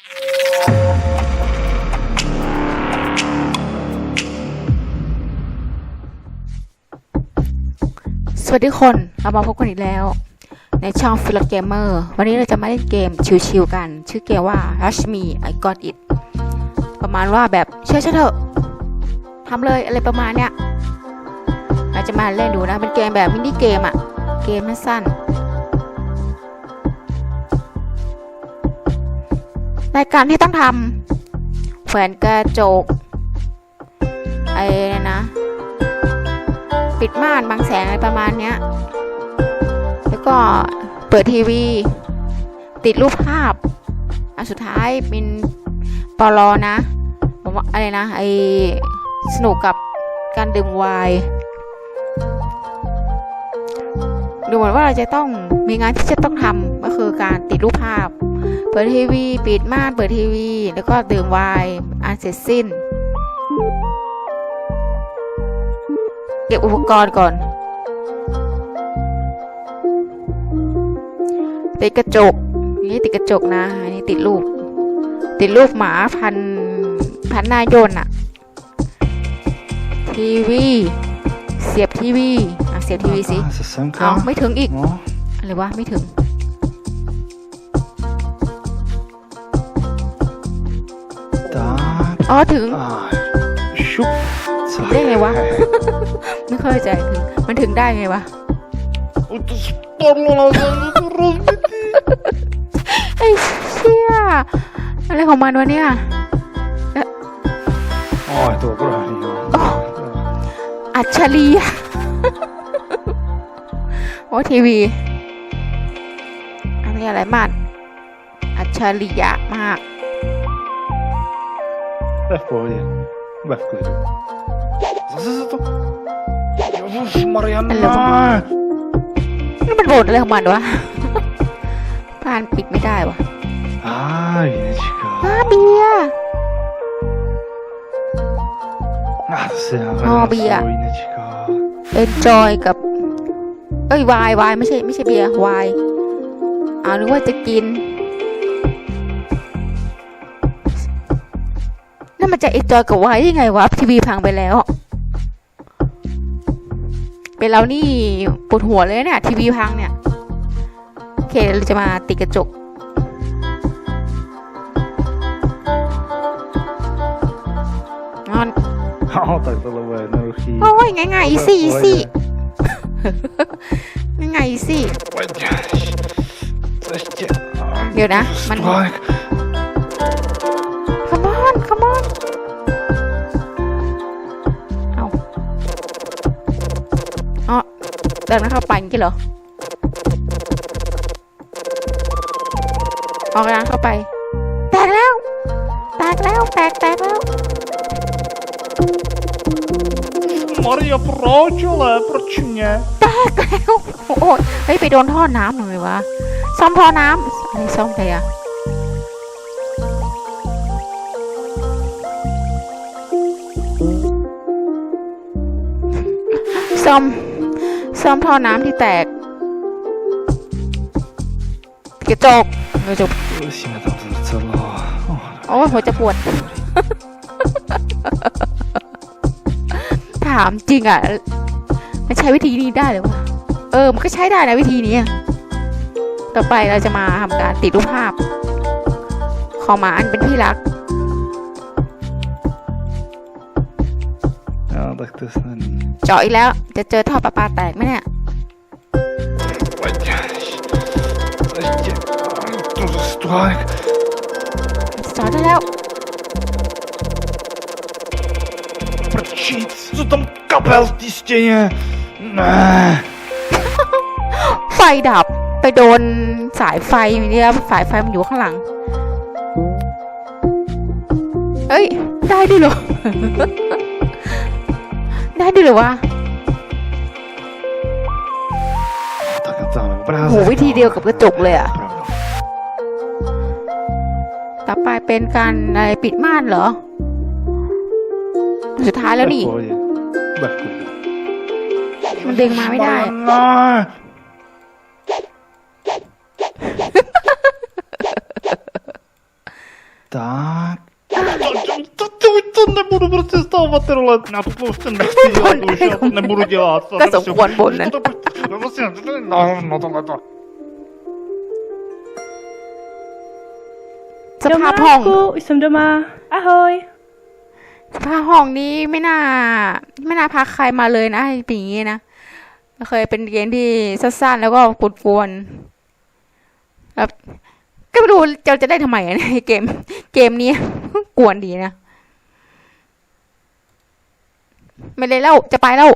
สวัสดีคนเรามาพบกันอีกแล้ว ในช่อง f i l o Gamer วันนี้เราจะมาเล่นเกมชิวๆกัน ชื่อเกมว่า Rush Me I Got It ประมาณว่าแบบเชื่อฉันเถอะทำเลยอะไรประมาณเนี้ยเราจะมาเล่นดูนะ เป็นเกมแบบมินิเกมอะเกมสั้นๆ รายการที่ต้องทำแขวนกระจกไอ้เนี่ยนะ ปิดม่านบังแสงอะไรประมาณเนี้ย แล้วก็เปิดทีวี ติดรูปภาพอันสุดท้ายเป็นปลอนะผมว่าอะไรนะไอสนุกกับการดื่มไวน์ดูเหมือนว่าเราจะต้องมีงานที่จะต้องทำก็คือการติดรูปภาพ เปิดทีวี ปิดม่านเปิดทีวี แล้วก็ดื่มไวน์อันเสร็จสิ้น เก็บอุปกรณ์ก่อนติดกระจกนี่ติดกระจกนะ อันนี้ติดรูป ติดรูปหมาพันพันหน้าโยนอะทีวี เสียบทีวี อะ เสียบทีวีสิ Ah, c'est ça เอา encore ไม่ถึงอีก Non อะไรวะ ไม่ถึง อ๋อถึง Ah, choup. Ça. ได้ไงวะ ไม่เข้าใจถึงมันถึงได้ไงวะไอ้เชี่ยอะไรของมันวะเนี่ย Oj, då bra. Ja. อัจฉริยะโอ้ทีวี อันนี้อะไรมากอัจฉริยะมาก Där får vi. Varför skulle du? Så, så, så, så. Ja, Marianne! Eller vad? นี่มันโบดอะไรของมันวะบ้านปิดไม่ได้วะ Ah, Vinechka. อ้าเบียร์ Ah, c'est un Oh, vrai Bia. Vinechka. เอนจอยกับ เอ้ยวายวายไม่ใช่ไม่ใช่เบียร์วายอ่านึกว่าจะกิน มันจะเอนจอยกับวายได้ไงวะทีวีพังไปแล้ว เป็นเรานี่ปวดหัวเลยเนี่ยทีวีพังเนี่ย โอเคเราจะมาติดกระจกนอน Ja, tack för alla vår energi. โอ้ยง่ายๆอีซี่อีซี่ง่ายๆอีซี่ Oj, Tack. เดี๋ยวนะ มัน เดินไม่เข้าไปอย่างงี้เหรอออกร้านเข้าไป แตกแล้ว แตกแล้ว แตกแตกแล้ว Maria, proč, ale proč mě? แตกแล้วโอ้ยเฮ้ยไปโดนท่อน้ำหน่อยวะ ซ่อมท่อน้ำอะไรซ่อมไปอะซ่อม ซ่อมท่อน้ำที่แตกกระจกกระจกโอ้หัวจะปวด ถามจริงอะ มันใช้วิธีนี้ได้หรือวะ เออ มันก็ใช้ได้นะวิธีนี้ ต่อไปเราจะมาทำการติดรูปภาพ ขอมาอันเป็นที่รัก Ja, tack det snälla. เจาะอีกแล้ว จะเจอท่อประปาแตกไหมเนี่ย Oj, Дуже stark. จอดได้แล้ว Прочить. Что там капел в стене? Nah. ไฟดับไปโดนสายไฟเนี่ยสายไฟมันอยู่ข้างหลัง เอ้ย ได้ด้วยเหรอ ได้ด้วยเหรอวะโหวิธีเดียวกับกระจกเลยอะต่อไปเป็นการอะไรปิดม่านเหรอ สุดท้ายแล้วนี่ มันดึงมาไม่ได้ ตา budu prostě stávat ty role na prostě nechci dělat už, já nebudu dělat. To jsou kvůr bolne. No prostě, no, no tohle to. สภาพห้อง กูอิสมเดมาอะเฮยสาห้องนี้ไม่น่า ไม่น่าพาใครมาเลยนะปีนี้นะ เคยเป็นเกมที่สั้นๆแล้วก็กดกวนแบบก็ไม่รู้ราจะได้ทำไมอเนี่ยเกม เกมนี้กวนดีนะ ไม่เลยแล้วจะไปแล้ว